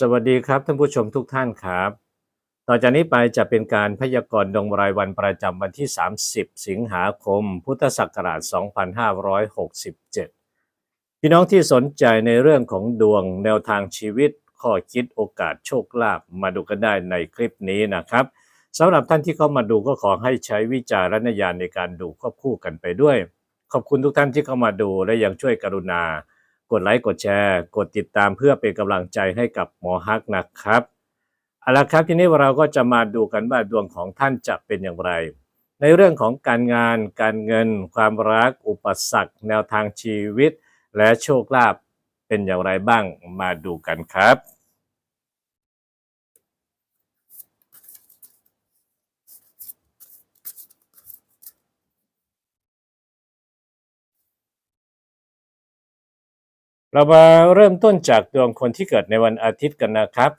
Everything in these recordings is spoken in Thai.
สวัสดีครับท่านผู้ชมทุกท่านครับ ต่อจากนี้ไปจะเป็นการพยากรณ์ดวงรายวันประจำวันที่ 30 สิงหาคม พุทธศักราช 2567 พี่น้องที่สนใจในเรื่องของดวงแนวทางชีวิต ข้อคิดโอกาสโชคลาภมาดูกันได้ในคลิปนี้นะครับสำหรับท่านที่เข้ามาดูก็ขอให้ใช้วิจารณญาณในการดูควบคู่กันไปด้วย ขอบคุณทุกท่านที่เข้ามาดูและยังช่วยกรุณา กดไลค์กดแชร์ กดติดตามเพื่อเป็นกำลังใจให้กับหมอฮักนะครับเอาละครับทีนี้เราก็จะมาดูกันว่าดวงของท่านจะเป็นอย่างไร ในเรื่องของการงาน การเงิน ความรัก อุปสรรค แนวทางชีวิต และโชคลาภเป็นอย่างไรบ้างมาดูกันครับ เรามาเริ่มต้นจากดวงคนที่เกิดในวันอาทิตย์กันนะครับ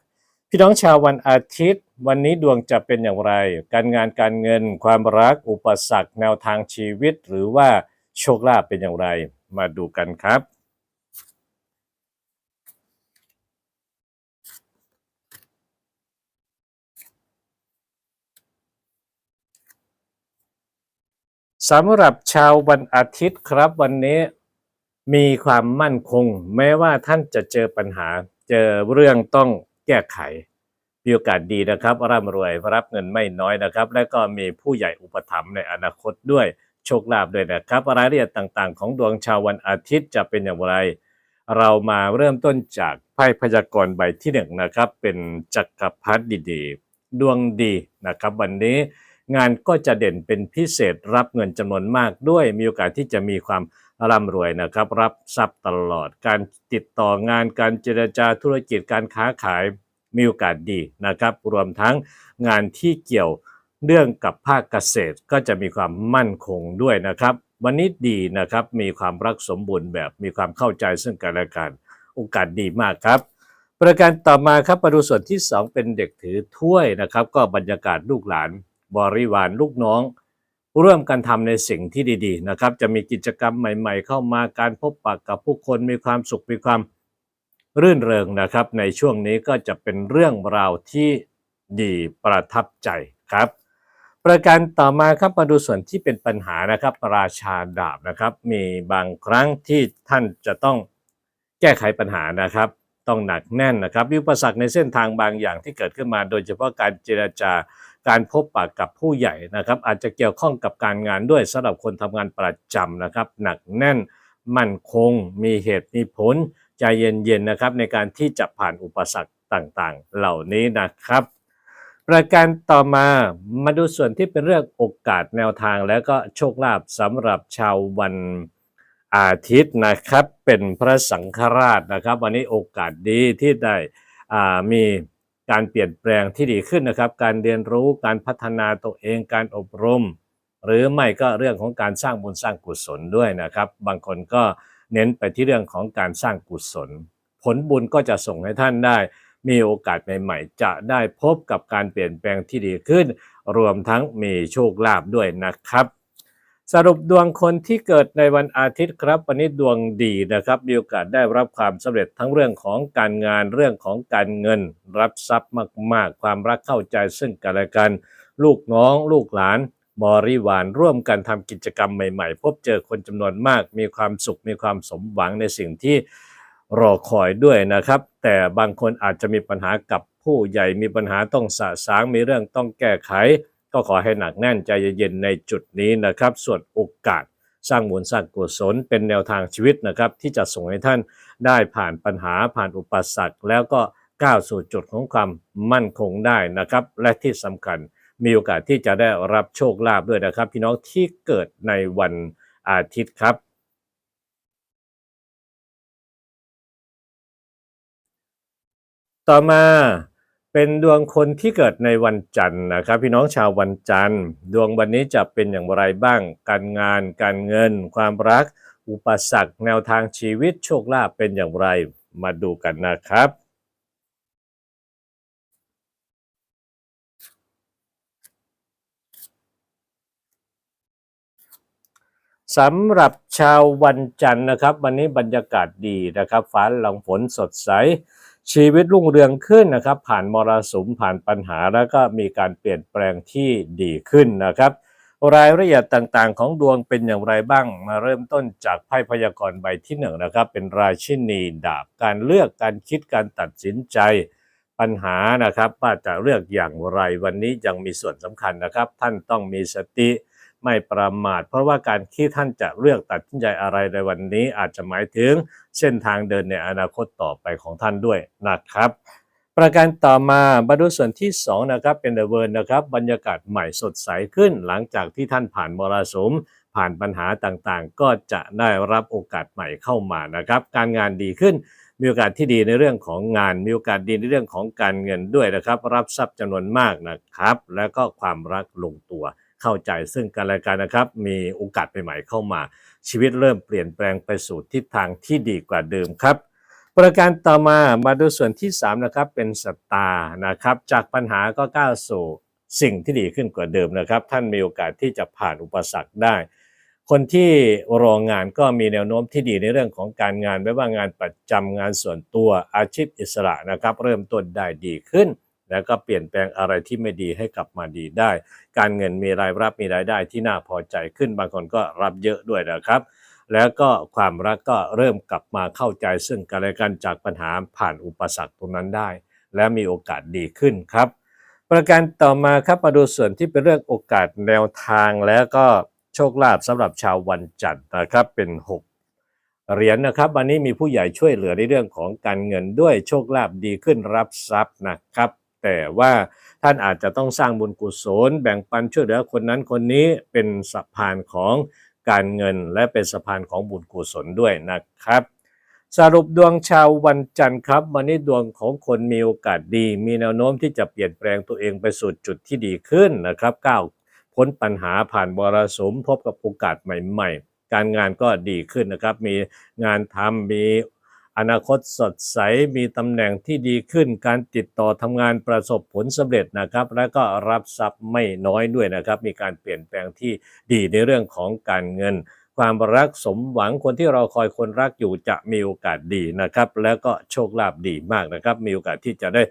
พี่น้องชาววันอาทิตย์ วันนี้ดวงจะเป็นอย่างไร การงานการเงิน ความรัก อุปสรรค แนวทางชีวิต หรือว่าโชคลาภเป็นอย่างไร มาดูกันครับสำหรับชาววันอาทิตย์ครับวันนี้ มีความมั่นคง แม้ว่าท่านจะเจอปัญหา เจอเรื่องต้องแก้ไขมีโอกาสดีนะครับร่ำรวยรับเงินไม่น้อยนะครับ และก็มีผู้ใหญ่อุปถัมภ์ในอนาคตด้วยโชคลาภด้วยนะครับรายละเอียดต่างๆ ของดวงชาววันอาทิตย์จะเป็นอย่างไร เรามาเริ่มต้นจากไพ่พยากรณ์ใบที่หนึ่งนะครับ เป็นจักรพรรดิดี ดวงดีนะครับ วันนี้งานก็จะเด่นเป็นพิเศษรับเงินจำนวนมากด้วยมีโอกาสที่จะมีความ ร่ำรวยนะครับ รับทรัพย์ตลอดการติดต่องานการเจรจาธุรกิจการค้าขายมีโอกาสดีนะครับ รวมทั้งงานที่เกี่ยวเรื่องกับภาคเกษตรก็จะมีความมั่นคงด้วยนะครับ วันนี้ดีนะครับมีความรักสมบูรณ์แบบมีความเข้าใจซึ่งกันและกัน โอกาสดีมากครับ ประการต่อมาครับมาดูส่วนที่ 2 เป็นเด็กถือถ้วยนะครับ ก็บรรยากาศลูกหลาน บริวารลูกน้อง ร่วมกันทำในสิ่งที่ดีๆนะครับ จะมีกิจกรรมใหม่ ๆ เข้ามาการพบปะกับผู้คนมีความสุขมีความรื่นเริงนะครับ ในช่วงนี้ก็จะเป็นเรื่องราวที่ดีประทับใจครับ ประการต่อมาครับมาดูส่วนที่เป็นปัญหานะครับ ราชาดาบนะครับ มีบางครั้งที่ท่านจะต้องแก้ไขปัญหานะครับ ต้องหนักแน่นนะครับมีอุปสรรคในเส้นทางบางอย่างที่เกิดขึ้นมา โดยเฉพาะการเจราจา การพบปะกับผู้ใหญ่นะครับ อาจจะเกี่ยวข้องกับการงานด้วยสำหรับคนทำงานประจำนะครับ หนักแน่นมั่นคง มีเหตุมีผลใจเย็นๆนะครับ ในการที่จะผ่านอุปสรรคต่างๆ เหล่านี้นะครับ ประการต่อมามาดูส่วนที่เป็นเรื่องโอกาสแนวทางแล้วก็โชคลาภสำหรับชาววันอาทิตย์นะครับ เป็นพระสังฆราชนะครับ วันนี้โอกาสดีที่ได้มี การเปลี่ยนแปลงที่ดีขึ้นนะครับ การเรียนรู้การพัฒนาตัวเองการอบรม หรือไม่ก็เรื่องของการสร้างบุญสร้างกุศลด้วยนะครับ บางคนก็เน้นไปที่เรื่องของการสร้างกุศล ผลบุญก็จะส่งให้ท่านได้ มีโอกาสใหม่ๆจะได้พบกับการเปลี่ยนแปลงที่ดีขึ้น รวมทั้งมีโชคลาภด้วยนะครับ สรุปดวงคนที่เกิดในวันอาทิตย์ครับ วันนี้ดวงดีนะครับ มีโอกาสได้รับความสำเร็จทั้งเรื่องของการงานเรื่องของการเงิน รับทรัพย์มากๆ ความรักเข้าใจซึ่งกันและกัน ลูกน้อง ลูกหลานบริวารร่วมกันทำกิจกรรมใหม่ๆ พบเจอคนจำนวนมาก มีความสุขมีความสมหวังในสิ่งที่รอคอยด้วยนะครับ แต่บางคนอาจจะมีปัญหากับผู้ใหญ่มีปัญหาต้องสะสางมีเรื่องต้องแก้ไข ก็ขอให้หนักแน่นใจเย็นๆในจุดนี้นะครับ ส่วนโอกาสสร้างบุญสร้างกุศลเป็นแนวทางชีวิตนะครับ ที่จะส่งให้ท่านได้ผ่านปัญหาผ่านอุปสรรค แล้วก็ก้าวสู่จุดของความมั่นคงได้นะครับ และที่สำคัญมีโอกาสที่จะได้รับโชคลาภด้วยนะครับ พี่น้องที่เกิดในวันอาทิตย์ครับ ต่อมา เป็นดวงคนที่เกิดในวันจันทร์นะครับพี่น้องชาววันจันทร์ ดวงวันนี้จะเป็นอย่างไรบ้าง การงาน การเงิน ความรัก อุปสรรคแนวทางชีวิตโชคลาภเป็นอย่างไรมาดูกันนะครับสำหรับชาววันจันทร์นะครับ วันนี้บรรยากาศดีนะครับฟ้าหลังฝนสดใส ชีวิตรุ่งเรืองขึ้นนะครับ ผ่านมรสุมผ่านปัญหาแล้วก็มีการเปลี่ยนแปลงที่ดีขึ้นนะครับ รายละเอียดต่างๆ ของดวงเป็นอย่างไรบ้างมาเริ่มต้นจากไพ่พยากรณ์ใบที่หนึ่งนะครับ เป็นราชินีดาบการเลือกการคิดการตัดสินใจปัญหานะครับว่าจะเลือกอย่างไรวันนี้ยังมีส่วนสำคัญนะครับ ท่านต้องมีสติ ไม่ประมาท เพราะว่าการที่ท่านจะเลือกตัดสินใจอะไรในวันนี้อาจจะหมายถึงเส้นทางเดินในอนาคตต่อไปของท่านด้วยนะครับ ประการต่อมามาดูส่วนที่2นะครับเป็นเดอะเวิร์นะครับบรรยากาศใหม่สดใสขึ้น หลังจากที่ท่านผ่านมรสุมผ่านปัญหาต่างๆ ก็จะได้รับโอกาสใหม่เข้ามานะครับ การงานดีขึ้น มีโอกาสที่ดีในเรื่องของงาน มีโอกาสดีในเรื่องของการเงินด้วยนะครับ รับทรัพย์จำนวนมากนะครับ แล้วก็ความรักลงตัว เข้าใจซึ่งกันและกันนะครับ มีโอกาสใหม่ๆเข้ามา ชีวิตเริ่มเปลี่ยนแปลงไปสู่ทิศทางที่ดีกว่าเดิมครับ ประการต่อมามาดูส่วนที่3นะครับเป็นสตาร์นะครับ จากปัญหาก็ก้าวสู่สิ่งที่ดีขึ้นกว่าเดิมนะครับ ท่านมีโอกาสที่จะผ่านอุปสรรคได้ คนที่รองงานก็มีแนวโน้มที่ดีในเรื่องของการงาน ไม่ว่างานประจำงานส่วนตัวอาชีพอิสระนะครับ เริ่มต้นได้ดีขึ้น แล้วก็เปลี่ยนแปลงอะไรที่ไม่ดีให้กลับมาดีได้ การเงินมีรายรับมีรายได้ที่น่าพอใจขึ้นบางคนก็รับเยอะด้วยนะครับ แล้วก็ความรักก็เริ่มกลับมาเข้าใจซึ่งกันและกันจากปัญหาผ่านอุปสรรคตรงนั้นได้ และมีโอกาสดีขึ้นครับ ประการต่อมาครับมาดูส่วนที่เป็นเรื่องโอกาสแนวทางแล้วก็โชคลาภสำหรับชาววันจันทร์นะครับเป็น 6เหรียญนะครับวันนี้มีผู้ใหญ่ช่วยเหลือในเรื่องของการเงินด้วยโชคลาภดีขึ้นรับทรัพย์นะครับ แต่ว่าท่านอาจจะต้องสร้างบุญกุศล แบ่งปันช่วยเหลือคนนั้นคนนี้เป็นสะพานของการเงินและเป็นสะพานของบุญกุศลด้วยนะครับ สรุปดวงชาววันจันทร์ครับวันนี้ดวงของคนมีโอกาสดี มีแนวโน้มที่จะเปลี่ยนแปลงตัวเองไปสู่จุดที่ดีขึ้นนะครับก้าวพ้นปัญหาผ่านบรสมพบกับโอกาสใหม่ ๆ การงานก็ดีขึ้นนะครับ มีงานทำมี อนาคตสดใสมีตำแหน่งที่ดีขึ้น การติดต่อทำงานประสบผลสำเร็จนะครับ และก็รับทรัพย์ไม่น้อยด้วยนะครับ มีการเปลี่ยนแปลงที่ดีในเรื่องของการเงิน ความรักสมหวังคนที่เราคอยคนรักอยู่จะมีโอกาสดีนะครับ แล้วก็โชคลาภดีมากนะครับ มีโอกาสที่จะได้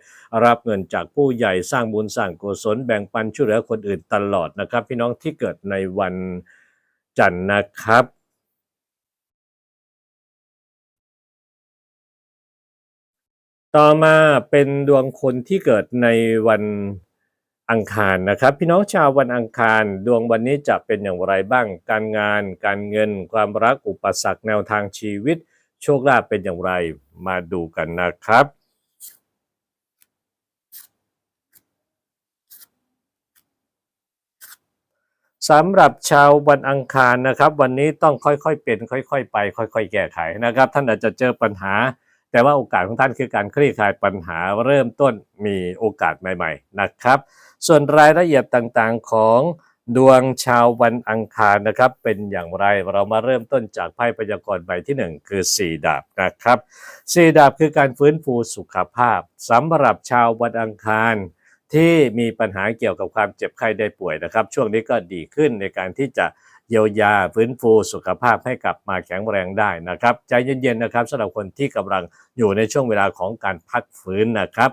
รับเงินจากผู้ใหญ่สร้างบุญสร้างกุศลแบ่งปันช่วยเหลือคนอื่นตลอดนะครับ พี่น้องที่เกิดในวันจันทร์นะครับ ต่อมาเป็นดวงคนที่เกิดในวันอังคารนะครับ พี่น้องชาววันอังคารดวงวันนี้จะเป็นอย่างไรบ้าง การงาน การเงิน ความรักอุปสรรคแนวทางชีวิต โชคลาภเป็นอย่างไรมาดูกันนะครับสำหรับชาววันอังคารนะครับ วันนี้ต้องค่อยๆเป็น ค่อย ๆ ไป ค่อย ๆ แก้ไขนะครับ ท่านอาจจะเจอปัญหา แต่ว่าโอกาสของท่านคือการคลี่คลายปัญหาเริ่มต้นมีโอกาสใหม่ ๆ นะครับ ส่วนรายละเอียดต่างๆของดวงชาววันอังคารนะครับ เป็นอย่างไรเรามาเริ่มต้นจากไพ่พยากรณ์ใบที่หนึ่งคือสี่ดาบนะครับสี่ดาบคือการฟื้นฟูสุขภาพสำหรับชาววันอังคารที่มีปัญหาเกี่ยวกับความเจ็บไข้ได้ป่วยนะครับ ช่วงนี้ก็ดีขึ้นในการที่จะ เยียวยาฟื้นฟูสุขภาพให้กลับมาแข็งแรงได้นะครับ ใจเย็นๆนะครับสำหรับคนที่กำลังอยู่ในช่วงเวลาของการพักฟื้นนะครับ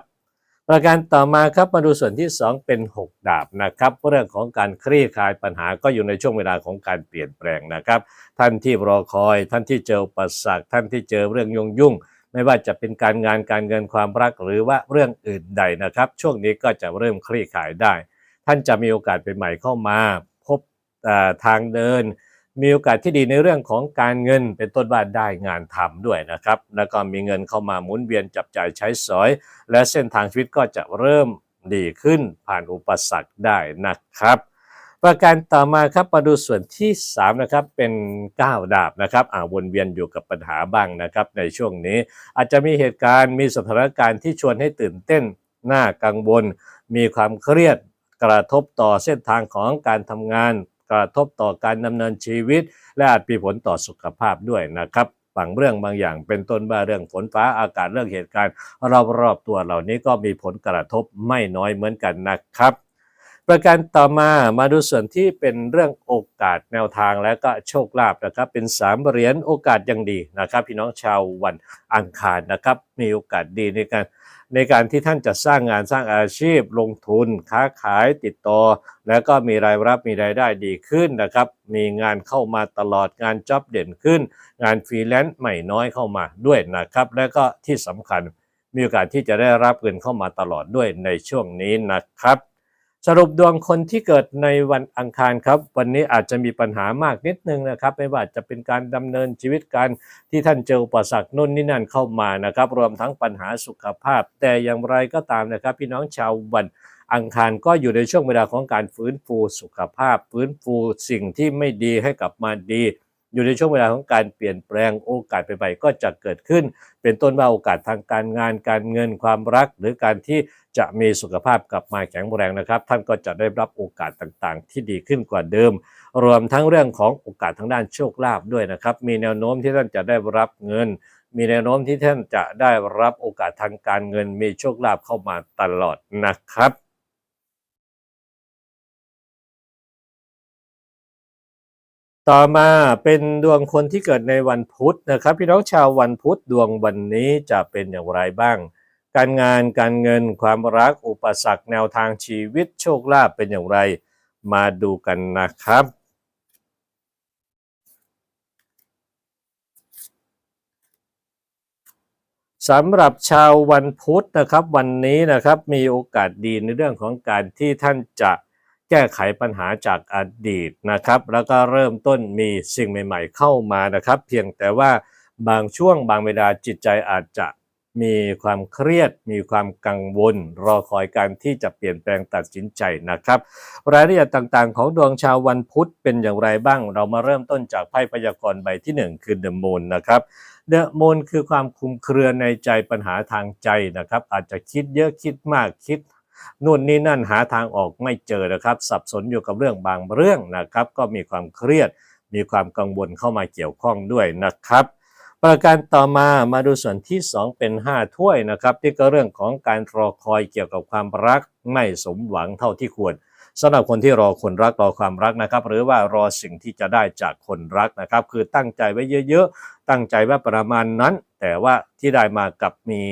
ประการต่อมาครับมาดูส่วนที่ 2 เป็น 6 ดาบนะครับเรื่องของการคลี่คลายปัญหาก็อยู่ในช่วงเวลาของการเปลี่ยนแปลงนะครับ ท่านที่รอคอย ท่านที่เจออุปสรรคท่านที่เจอเรื่องยุ่งยุ่งไม่ว่าจะเป็นการงานการเงินความรักหรือว่าเรื่องอื่นใดนะครับ ช่วงนี้ก็จะเริ่มคลี่คลายได้ ท่านจะมีโอกาสเป็นใหม่เข้ามา ทางเดิน มีโอกาสที่ดีในเรื่องของการเงินเป็นต้นว่าได้งานทำด้วยนะครับ แล้วก็มีเงินเข้ามาหมุนเวียนจับจ่ายใช้สอย และเส้นทางชีวิตก็จะเริ่มดีขึ้นผ่านอุปสรรคได้นะครับ ประการต่อมาครับมาดูส่วนที่ 3 นะครับ เป็น 9 ดาบนะครับอ่าวนเวียนอยู่กับปัญหาบ้างนะครับ ในช่วงนี้อาจจะมีเหตุการณ์มีสถานการณ์ที่ชวนให้ตื่นเต้นน่ากังวล มีความเครียดกระทบต่อเส้นทางของการทำงาน กระทบต่อการดำเนินชีวิต และอาจมีผลต่อสุขภาพด้วยนะครับบางเรื่องบางอย่างเป็นต้นว่าเรื่องฝนฟ้าอากาศเรื่องเหตุการณ์รอบๆตัวเหล่านี้ก็มีผลกระทบไม่น้อยเหมือนกันนะครับปประการต่อมามาดูส่วนที่เป็นเรื่องโอกาสแนวทางและก็โชคลาภนะครับ เป็นสามเหรียญโอกาสยังดีนะครับ พี่น้องชาววันอังคารนะครับ มีโอกาสดีในการ ในการที่ท่านจะสร้างงานสร้างอาชีพ ลงทุน ค้าขายติดต่อ แล้วก็มีรายรับมีรายได้ดีขึ้นนะครับ มีงานเข้ามาตลอดงานจ็อบเด่นขึ้น งานฟรีแลนซ์ไม่น้อยเข้ามาด้วยนะครับ และก็ที่สำคัญมีโอกาสที่จะได้รับเงินเข้ามาตลอดด้วยในช่วงนี้นะครับ สรุปดวงคนที่เกิดในวันอังคารครับ วันนี้อาจจะมีปัญหามากนิดนึงนะครับไม่ว่าจะเป็นการดำเนินชีวิตการที่ท่านเจออุปสรรคนู่นนี่นั่นเข้ามานะครับ รวมทั้งปัญหาสุขภาพ แต่อย่างไรก็ตามนะครับ พี่น้องชาววันอังคารก็อยู่ในช่วงเวลาของการฟื้นฟูสุขภาพ ฟื้นฟูสิ่งที่ไม่ดีให้กลับมาดี อยู่ในช่วงเวลาของการเปลี่ยนแปลงโอกาสไปไปก็จะเกิดขึ้น เป็นต้นว่าโอกาสทางการงาน การเงินความรัก หรือการที่จะมีสุขภาพกลับมาแข็งแรงนะครับ ท่านก็จะได้รับโอกาสต่างๆ ที่ดีขึ้นกว่าเดิม รวมทั้งเรื่องของโอกาสทางด้านโชคลาภด้วยนะครับ มีแนวโน้มที่ท่านจะได้รับเงิน มีแนวโน้มที่ท่านจะได้รับโอกาสทางการเงินมีโชคลาภเข้ามาตลอดนะครับ ต่อมาเป็นดวงคนที่เกิดในวันพุธนะครับพี่น้องชาววันพุธดวงวันนี้จะเป็นอย่างไรบ้าง การงานการเงินความรักอุปสรรคแนวทางชีวิตโชคลาภเป็นอย่างไร มาดูกันนะครับ สำหรับชาววันพุธนะครับวันนี้นะครับมีโอกาสดีในเรื่องของการที่ท่านจะ แก้ไขปัญหาจากอดีตนะครับ แล้วก็เริ่มต้นมีสิ่งใหม่ ๆ เข้ามานะครับ เพียงแต่ว่าบางช่วงบางเวลาจิตใจอาจจะมีความเครียด มีความกังวล รอคอยการที่จะเปลี่ยนแปลงตัดสินใจนะครับ รายละเอียดต่างๆ ของดวงชาววันพุธเป็นอย่างไรบ้าง เรามาเริ่มต้นจากไพ่พยากรณ์ใบที่หนึ่งคือ The Moon นะครับเดอะมูนคือความคุมเครือในใจปัญหาทางใจนะครับ อาจจะคิดเยอะคิดมากคิด นู่นนี่นั่นหาทางออกไม่เจอนะครับ สับสนอยู่กับเรื่องบางเรื่องนะครับ ก็มีความเครียด มีความกังวลเข้ามาเกี่ยวข้องด้วยนะครับ ประการต่อมามาดูส่วนที่ 2 เป็น 5 ถ้วยนะครับที่ก็เรื่องของการรอคอยเกี่ยวกับความรักไม่สมหวังเท่าที่ควรสำหรับคนที่รอคนรักรอความรักนะครับ หรือว่ารอสิ่งที่จะได้จากคนรักนะครับ คือตั้งใจไว้เยอะๆ ตั้งใจว่าประมาณนั้น แต่ว่าที่ได้มากับมี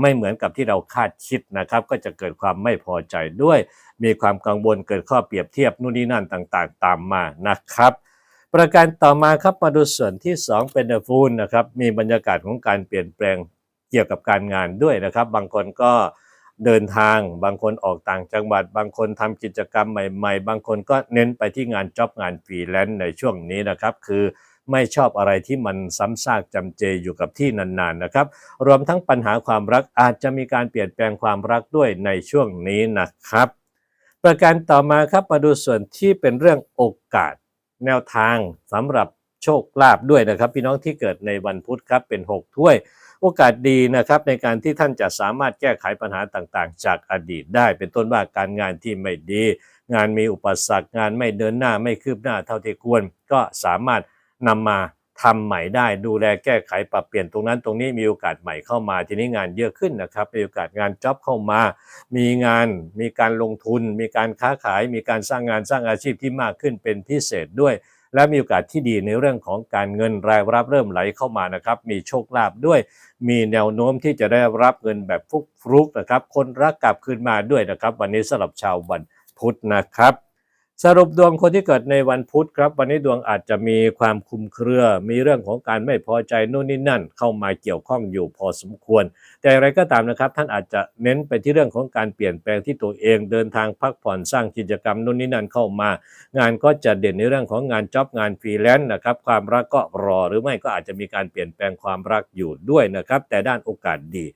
ไม่เหมือนกับที่เราคาดคิดนะครับ ก็จะเกิดความไม่พอใจด้วย มีความกังวลเกิดข้อเปรียบเทียบนู่นนี่นั่นต่างๆ ตามมานะครับ ประการต่อมาครับมาดูส่วนที่ 2 เป็นเดฟูลนะครับมีบรรยากาศของการเปลี่ยนแปลงเกี่ยวกับการงานด้วยนะครับ บางคนก็เดินทาง บางคนออกต่างจังหวัด บางคนทำกิจกรรมใหม่ ๆ บางคนก็เน้นไปที่งานจ็อบงานฟรีแลนซ์ในช่วงนี้นะครับ คือ ไม่ชอบอะไรที่มันซ้ำซากจำเจอยู่กับที่นานๆนะครับ รวมทั้งปัญหาความรักอาจจะมีการเปลี่ยนแปลงความรักด้วยในช่วงนี้นะครับ ประการต่อมาครับมาดูส่วนที่เป็นเรื่องโอกาส แนวทางสำหรับโชคลาภด้วยนะครับ พี่น้องที่เกิดในวันพุธครับเป็น 6 ถ้วย โอกาสดีนะครับในการที่ท่านจะสามารถแก้ไขปัญหาต่างๆ จากอดีตได้ เป็นต้นว่าการงานที่ไม่ดี งานมีอุปสรรคงานไม่เดินหน้าไม่คืบหน้าเท่าที่ควร ก็สามารถ นำมาทำใหม่ได้ดูแลแก้ไขปรับเปลี่ยนตรงนั้นตรงนี้มีโอกาสใหม่เข้ามา ทีนี้งานเยอะขึ้นนะครับมีโอกาสงานจ็อบเข้ามา มีงานมีการลงทุน มีการค้าขาย มีการสร้างงานสร้างอาชีพที่มากขึ้นเป็นพิเศษด้วย และมีโอกาสที่ดีในเรื่องของการเงินรายรับเริ่มไหลเข้ามานะครับ มีโชคลาภด้วย มีแนวโน้มที่จะได้รับเงินแบบฟุกฟลุกนะครับ คนรักกลับคืนมาด้วยนะครับ วันนี้สำหรับชาววันพุธนะครับ สรุปดวงคนที่เกิดในวันพุธครับ วันนี้ดวงอาจจะมีความคุมเครือ มีเรื่องของการไม่พอใจนู่นนี่นั่น เข้ามาเกี่ยวข้องอยู่พอสมควร แต่อย่างไรก็ตามนะครับ ท่านอาจจะเน้นไปที่เรื่องของการเปลี่ยนแปลงที่ตัวเองเดินทางพักผ่อนสร้างกิจกรรมนู่นนี่นั่นเข้ามา งานก็จะเด่นในเรื่องของงานจ็อบงานฟรีแลนซ์นะครับความรักก็รอหรือไม่ก็อาจจะมีการเปลี่ยนแปลงความรักอยู่ด้วยนะครับแต่ด้านโอกาสดี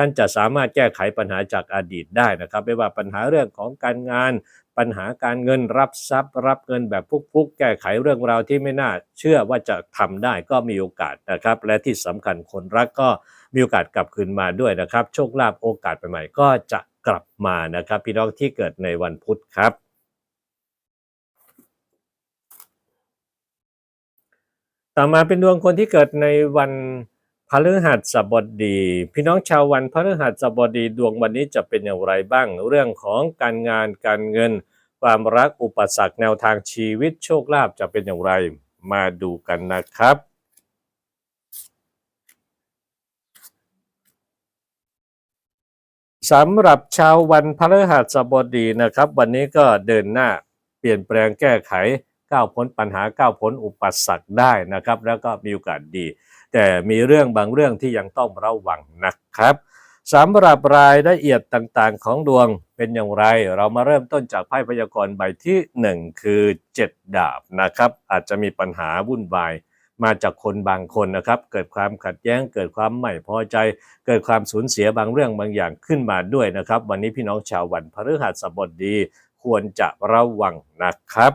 ท่านจะสามารถแก้ไขปัญหาจากอดีตได้นะครับ ไม่ว่าปัญหาเรื่องของการงาน ปัญหาการเงินรับทรัพย์ รับเงินแบบฟุกๆ แก้ไขเรื่องราวที่ไม่น่า เชื่อว่าจะทำได้ก็มีโอกาสนะครับ และที่สำคัญคนรักก็มีโอกาสกลับคืนมาด้วยนะครับ โชคลาภโอกาสใหม่ๆก็จะกลับมานะครับ พี่น้องที่เกิดในวันพุธครับต่อมาเป็นดวงคนที่เกิดในวัน พฤหัสบดี พี่น้องชาววันพฤหัสบดีดวงวันนี้จะเป็นอย่างไรบ้าง เรื่องของการงานการเงิน ความรักอุปสรรคแนวทางชีวิตโชคลาภจะเป็นอย่างไร มาดูกันนะครับสำหรับชาววันพฤหัสบดีนะครับ วันนี้ก็เดินหน้าเปลี่ยนแปลงแก้ไขก้าวพ้นปัญหาก้าวพ้นอุปสรรคได้นะครับ แล้วก็มีโอกาสดี แต่มีเรื่องบางเรื่องที่ยังต้องระวังนะครับสำหรับรายละเอียดต่างๆ ของดวงเป็นอย่างไร เรามาเริ่มต้นจากไพ่พยากรณ์ใบที่ 1 คือ 7 ดาบนะครับ อาจจะมีปัญหาวุ่นวายมาจากคนบางคนนะครับ เกิดความขัดแย้ง เกิดความไม่พอใจ เกิดความสูญเสียบางเรื่องบางอย่างขึ้นมาด้วยนะครับ วันนี้พี่น้องชาววันพฤหัสบดีควรจะระวังนะครับ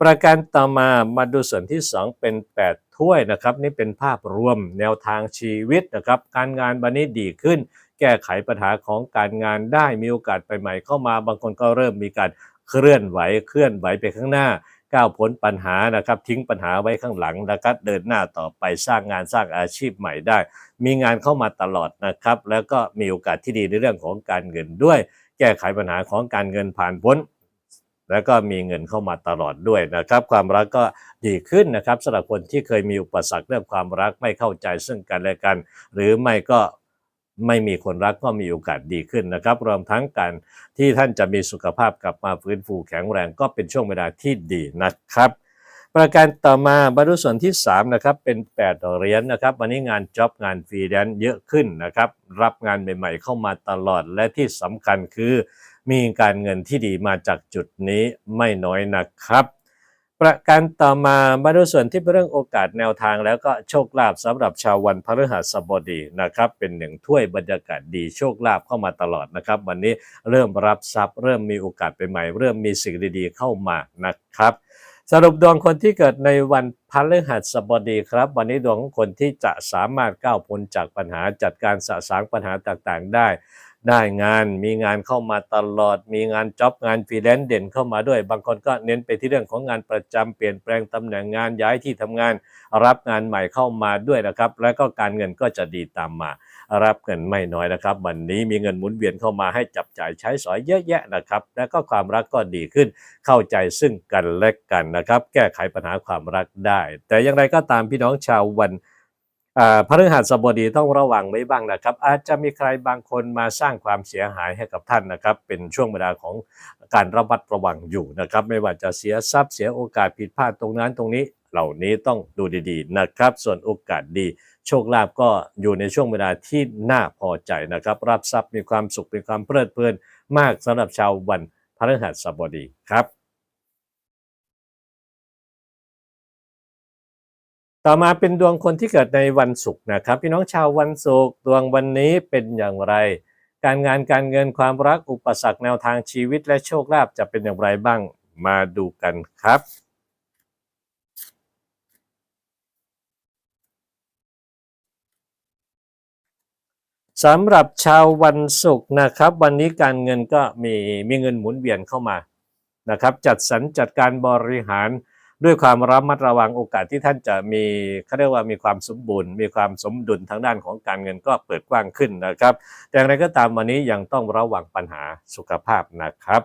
ประการต่อมามาดูส่วนที่ 2 เป็น 8 ถ้วยนะครับ นี่เป็นภาพรวมแนวทางชีวิตนะครับ การงานวันนี้ดีขึ้น แก้ไขปัญหาของการงานได้มีโอกาสไปใหม่เข้ามาบางคนก็เริ่มมีการเคลื่อนไหวเคลื่อนไหวไปข้างหน้าก้าวพ้นปัญหานะครับทิ้งปัญหาไว้ข้างหลังนะครับเดินหน้าต่อไปสร้างงานสร้างอาชีพใหม่ได้ มีงานเข้ามาตลอดนะครับ แล้วก็มีโอกาสที่ดีในเรื่องของการเงินด้วย แก้ไขปัญหาของการเงินผ่านพ้น แล้วก็มีเงินเข้ามาตลอดด้วยนะครับ ความรักก็ดีขึ้นนะครับสำหรับคนที่เคยมีอุปสรรคเรื่องความรักไม่เข้าใจซึ่งกันและกัน หรือไม่ก็ไม่มีคนรักก็มีโอกาสดีขึ้นนะครับ รวมทั้งการที่ท่านจะมีสุขภาพกลับมาฟื้นฟูแข็งแรงก็เป็นช่วงเวลาที่ดีนะครับ ประการต่อมาบรรลุส่วนที่3นะครับเป็น 8 เหรียญนะครับ วันนี้งานจ็อบงานฟรีแลนซ์เยอะขึ้นนะครับ รับงานใหม่ ๆ เข้ามาตลอดและที่สำคัญคือ มีการเงินที่ดีมาจากจุดนี้ไม่น้อยนะครับ ประการต่อมามาดูส่วนที่เป็นเรื่องโอกาสแนวทางแล้วก็โชคลาภสำหรับชาววันพฤหัสบดีนะครับ เป็นหนึ่งถ้วยบรรยากาศดีโชคลาภเข้ามาตลอดนะครับ วันนี้เริ่มรับทรัพย์ เริ่มมีโอกาสไปใหม่เริ่มมีสิ่งดีๆเข้ามานะครับสรุปดวงคนที่เกิดในวันพฤหัสบดีครับ วันนี้ดวงของคนที่จะสามารถก้าวพ้นจากปัญหาจัดการสะสางปัญหาต่างๆ ได้ ได้งานมีงานเข้ามาตลอด มีงานจ็อบงานฟรีแลนซ์เด่นเข้ามาด้วย บางคนก็เน้นไปที่เรื่องของงานประจำเปลี่ยนแปลงตำแหน่งงานย้ายที่ทำงาน รับงานใหม่เข้ามาด้วยนะครับ แล้วก็การเงินก็จะดีตามมา รับเงินไม่น้อยนะครับ วันนี้มีเงินหมุนเวียนเข้ามาให้จับจ่ายใช้สอยเยอะแยะนะครับ แล้วก็ความรักก็ดีขึ้น เข้าใจซึ่งกันและกันนะครับ แก้ไขปัญหาความรักได้ แต่อย่างไรก็ตามพี่น้องชาววัน อ่าพฤหัสบดีต้องระวังไว้บ้างนะครับ อาจจะมีใครบางคนมาสร้างความเสียหายให้กับท่านนะครับ เป็นช่วงเวลาของการระมัดระวังอยู่นะครับ ไม่ว่าจะเสียทรัพย์เสียโอกาสผิดพลาดตรงนั้นตรงนี้เหล่านี้ต้องดูดีๆนะครับ ส่วนโอกาสดี โชคลาภก็อยู่ในช่วงเวลาที่น่าพอใจนะครับ รับทรัพย์มีความสุขมีความเพลิดเพลินมากสำหรับชาววันพฤหัสบดีครับ ต่อมาเป็นดวงคนที่เกิดในวันศุกร์นะครับ พี่น้องชาววันศุกร์ดวงวันนี้เป็นอย่างไร การงานการเงินความรักอุปสรรคแนวทางชีวิตและโชคลาภจะเป็นอย่างไรบ้างมาดูกันครับสำหรับชาววันศุกร์นะครับ วันนี้การเงินก็มีมีเงินหมุนเวียนเข้ามานะครับ จัดสรรจัดการบริหาร ด้วยความระมัดระวังโอกาสที่ท่านจะมีเขาเรียกว่ามีความสมบูรณ์ มีความสมดุลทางด้านของการเงินก็เปิดกว้างขึ้นนะครับ แต่อย่างไรก็ตามวันนี้ยังต้องระวังปัญหาสุขภาพนะครับ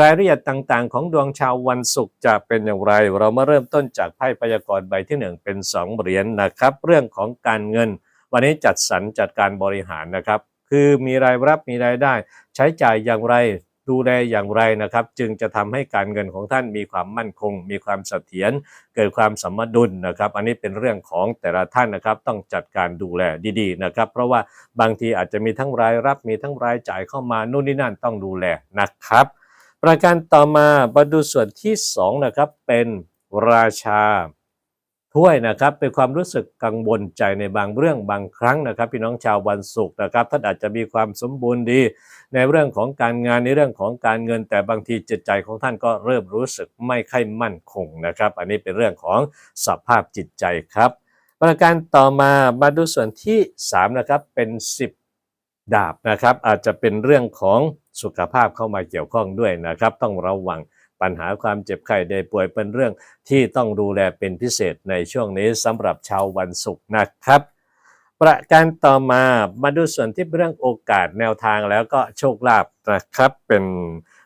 รายละเอียดต่างๆ ของดวงชาววันศุกร์จะเป็นอย่างไร เรามาเริ่มต้นจากไพ่พยากรณ์ใบที่หนึ่งเป็นสองเหรียญนะครับ เรื่องของการเงิน วันนี้จัดสรรจัดการบริหารนะครับ คือมีรายรับมีรายได้ ใช้จ่ายอย่างไร ดูแลอย่างไรนะครับ จึงจะทำให้การเงินของท่านมีความมั่นคง มีความเสถียรเกิดความสมดุลนะครับ อันนี้เป็นเรื่องของแต่ละท่านนะครับ ต้องจัดการดูแลดีๆนะครับ เพราะว่าบางทีอาจจะมีทั้งรายรับมีทั้งรายจ่ายเข้ามานู่นนี่นั่นต้องดูแลนะครับ ประการต่อมามาดูส่วนที่สองนะครับเป็นราชา ถ้วยนะครับเป็นความรู้สึกกังวลใจในบางเรื่องบางครั้งนะครับ พี่น้องชาววันศุกร์นะครับท่านอาจจะมีความสมบูรณ์ดี ในเรื่องของการงานในเรื่องของการเงิน แต่บางทีจิตใจของท่านก็เริ่มรู้สึกไม่ค่อยมั่นคงนะครับ อันนี้เป็นเรื่องของสภาพจิตใจครับ ประการต่อมามาดูส่วนที่3นะครับเป็น 10 ดาบนะครับ อาจจะเป็นเรื่องของสุขภาพเข้ามาเกี่ยวข้องด้วยนะครับ ต้องระวัง ปัญหาความเจ็บไข้ได้ป่วยเป็นเรื่องที่ต้องดูแลเป็นพิเศษในช่วงนี้สำหรับชาววันศุกร์นะครับ ประการต่อมามาดูส่วนที่เรื่องโอกาสแนวทางแล้วก็โชคลาภนะครับเป็น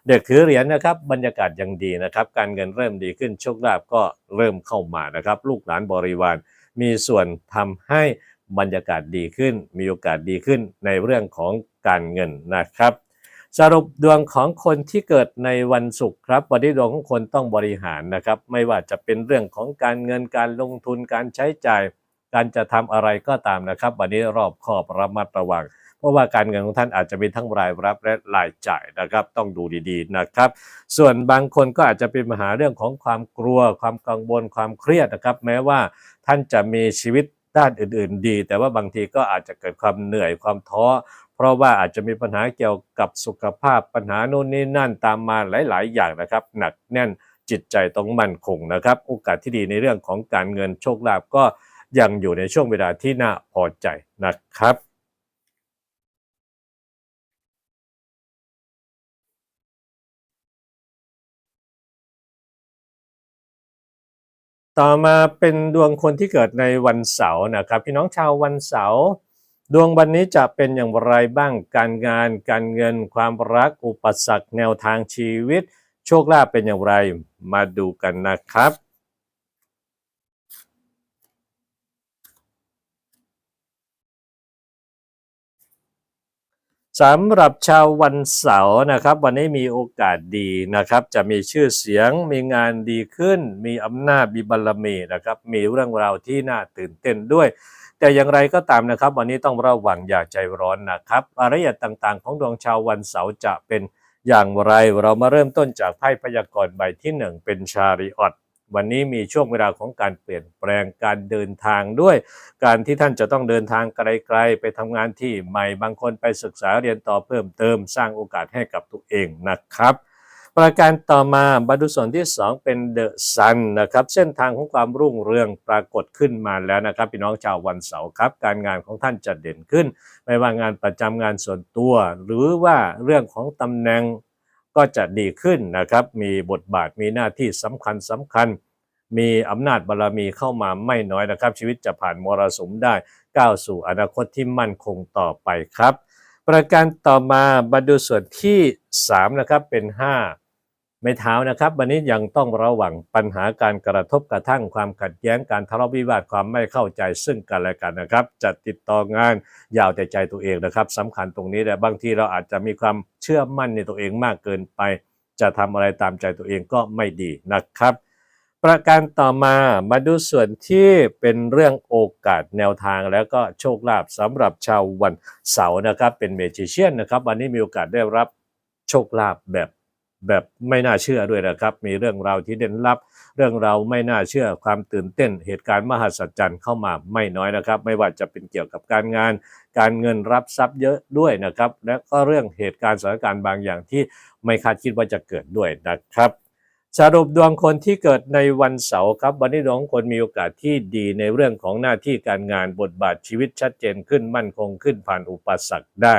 เด็กถือเหรียญนะครับบรรยากาศยังดีนะครับ การเงินเริ่มดีขึ้นโชคลาภก็เริ่มเข้ามานะครับ ลูกหลานบริวารมีส่วนทำให้บรรยากาศดีขึ้น มีโอกาสดีขึ้นในเรื่องของการเงินนะครับ สรุปดวงของคนที่เกิดในวันศุกร์ครับ วันนี้ดวงของคนต้องบริหารนะครับ ไม่ว่าจะเป็นเรื่องของการเงินการลงทุนการใช้จ่าย การจะทำอะไรก็ตามนะครับ วันนี้รอบคอบระมัดระวัง เพราะว่าการเงินของท่านอาจจะมีทั้งรายรับและรายจ่ายนะครับ ต้องดูดีๆนะครับ ส่วนบางคนก็อาจจะเป็นปัญหาเรื่องของความกลัว ความกังวลความเครียดนะครับ แม้ว่าท่านจะมีชีวิตด้านอื่น ๆ ดี แต่ว่าบางทีก็อาจจะเกิดความเหนื่อยความท้อ เพราะว่าอาจจะมีปัญหาเกี่ยวกับสุขภาพปัญหาโน่นนี่นั่นตามมาหลาย ๆ อย่างนะครับ หนักแน่นจิตใจต้องมั่นคงนะครับ โอกาสที่ดีในเรื่องของการเงินโชคลาภก็ยังอยู่ในช่วงเวลาที่น่าพอใจนะครับต่อมาเป็นดวงคนที่เกิดในวันเสาร์นะครับ พี่น้องชาววันเสาร์ ดวงวันนี้จะเป็นอย่างไรบ้างการงาน การเงิน ความรักอุปสรรคแนวทางชีวิต โชคลาภเป็นอย่างไรมาดูกันนะครับสำหรับชาววันเสาร์นะครับ วันนี้มีโอกาสดีนะครับ จะมีชื่อเสียงมีงานดีขึ้น มีอำนาจมีบารมีนะครับ มีเรื่องราวที่น่าตื่นเต้นด้วย แต่อย่างไรก็ตามนะครับ วันนี้ต้องระวังอย่าใจร้อนนะครับรารยละเอียดต่างๆ ของดวงชาววันเสาร์จะเป็นอย่างไรเรามาเริ่มต้นจากไพ่พยากรณ์ใบที่หนึ่งเป็นชาริออตวันนี้มีช่วงเวลาของการเปลี่ยนแปลงการเดินทางด้วย การที่ท่านจะต้องเดินทางไกลๆ ไปทำงานที่ใหม่บางคนไปศึกษาเรียนต่อเพิ่มเติม สร้างโอกาสให้กับตัวเองนะครับ ประการต่อมาบรรดุส่วนที่ 2 เป็นเดอะซันนะครับ เส้นทางของความรุ่งเรืองปรากฏขึ้นมาแล้วนะครับ พี่น้องชาววันเสาร์ครับ การงานของท่านจะเด่นขึ้น ไม่ว่างานประจำงานส่วนตัว หรือว่าเรื่องของตำแหน่งก็จะดีขึ้นนะครับ มีบทบาทมีหน้าที่สำคัญสำคัญ มีอำนาจบารรมีเข้ามาไม่น้อยนะครับ ชีวิตจะผ่านมรสุมได้ก้าวสู่อนาคตที่มั่นคงต่อไปครับ ประการต่อมามาดูส่วนที่3นะครับเป็น 5 ไม่เท้านะครับ วันนี้ยังต้องระวังปัญหาการกระทบกระทั่งความขัดแย้งการทะเลาะวิวาทความไม่เข้าใจซึ่งกันและกันนะครับ จะติดต่องานยาวแต่ใจตัวเองนะครับสำคัญตรงนี้แต่บางทีเราอาจจะมีความเชื่อมั่นในตัวเองมากเกินไป จะทำอะไรตามใจตัวเองก็ไม่ดีนะครับ ประการต่อมามาดูส่วนที่เป็นเรื่องโอกาสแนวทางแล้วก็โชคลาภสำหรับชาววันเสาร์นะครับ เป็นเมจิเชียนนะครับ วันนี้มีโอกาสได้รับโชคลาภแบบ แบบไม่น่าเชื่อด้วยนะครับ มีเรื่องราวที่เด่นลับ เรื่องราวไม่น่าเชื่อความตื่นเต้น เหตุการณ์มหัศจรรย์เข้ามาไม่น้อยนะครับ ไม่ว่าจะเป็นเกี่ยวกับการงาน การเงินรับทรัพย์เยอะด้วยนะครับ และก็เรื่องเหตุการณ์สถานการณ์บางอย่างที่ไม่คาดคิดว่าจะเกิดด้วยนะครับสรุปดวงคนที่เกิดในวันเสาร์ครับ วันนี้ดวงคนมีโอกาสที่ดีในเรื่องของหน้าที่การงานบทบาทชีวิตชัดเจนขึ้นมั่นคงขึ้นผ่านอุปสรรคได้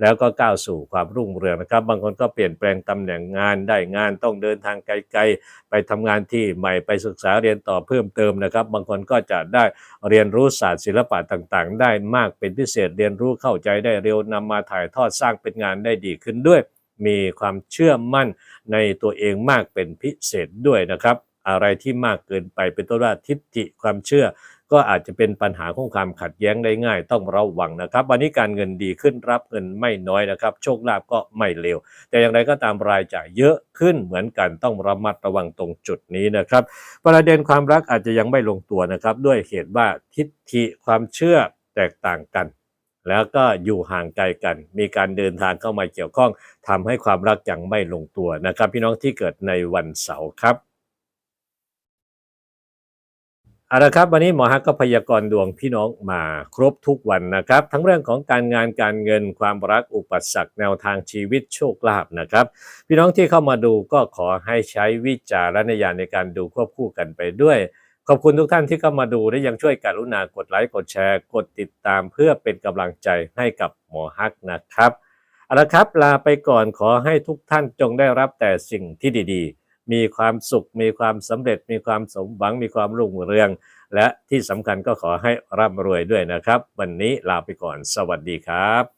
แล้วก็ก้าวสู่ความรุ่งเรืองนะครับ บางคนก็เปลี่ยนแปลงตำแหน่งงานได้งานต้องเดินทางไกลๆ ไปทำงานที่ใหม่ไปศึกษาเรียนต่อเพิ่มเติมนะครับ บางคนก็จะได้เรียนรู้ศาสตร์ศิลปะต่างๆ ได้มากเป็นพิเศษเรียนรู้เข้าใจได้เร็วนำมาถ่ายทอดสร้างเป็นงานได้ดีขึ้นด้วย มีความเชื่อมั่นในตัวเองมากเป็นพิเศษด้วยนะครับอะไรที่มากเกินไปเป็นต้นว่าทิฏฐิความเชื่อ ก็อาจจะเป็นปัญหาของความขัดแย้งได้ง่าย ต้องระวังนะครับ วันนี้การเงินดีขึ้นรับเงินไม่น้อยนะครับ โชคลาภก็ไม่เลวแต่อย่างไรก็ตามรายจ่ายเยอะขึ้นเหมือนกันต้องระมัดระวังตรงจุดนี้นะครับ ประเด็นความรักอาจจะยังไม่ลงตัวนะครับ ด้วยเหตุว่าทิฏฐิความเชื่อแตกต่างกันแล้วก็อยู่ห่างไกลกัน มีการเดินทางเข้ามาเกี่ยวข้องทำให้ความรักยังไม่ลงตัวนะครับ พี่น้องที่เกิดในวันเสาร์ครับ เอาละครับวันนี้หมอฮักก็พยากรณ์ดวงพี่น้องมาครบทุกวันนะครับ ทั้งเรื่องของการงานการเงินความรักอุปสรรคแนวทางชีวิตโชคลาภนะครับ พี่น้องที่เข้ามาดูก็ขอให้ใช้วิจารณญาณในการดูควบคู่กันไปด้วย ขอบคุณทุกท่านที่เข้ามาดูและยังช่วยกรุณากดไลค์กดแชร์ กดติดตามเพื่อเป็นกำลังใจให้กับหมอฮักนะครับเอาละครับลาไปก่อนขอให้ทุกท่านจงได้รับแต่สิ่งที่ดีๆ มีความสุข มีความสำเร็จ มีความสมหวัง มีความรุ่งเรือง และที่สำคัญก็ขอให้ร่ำรวยด้วยนะครับ วันนี้ลาไปก่อน สวัสดีครับ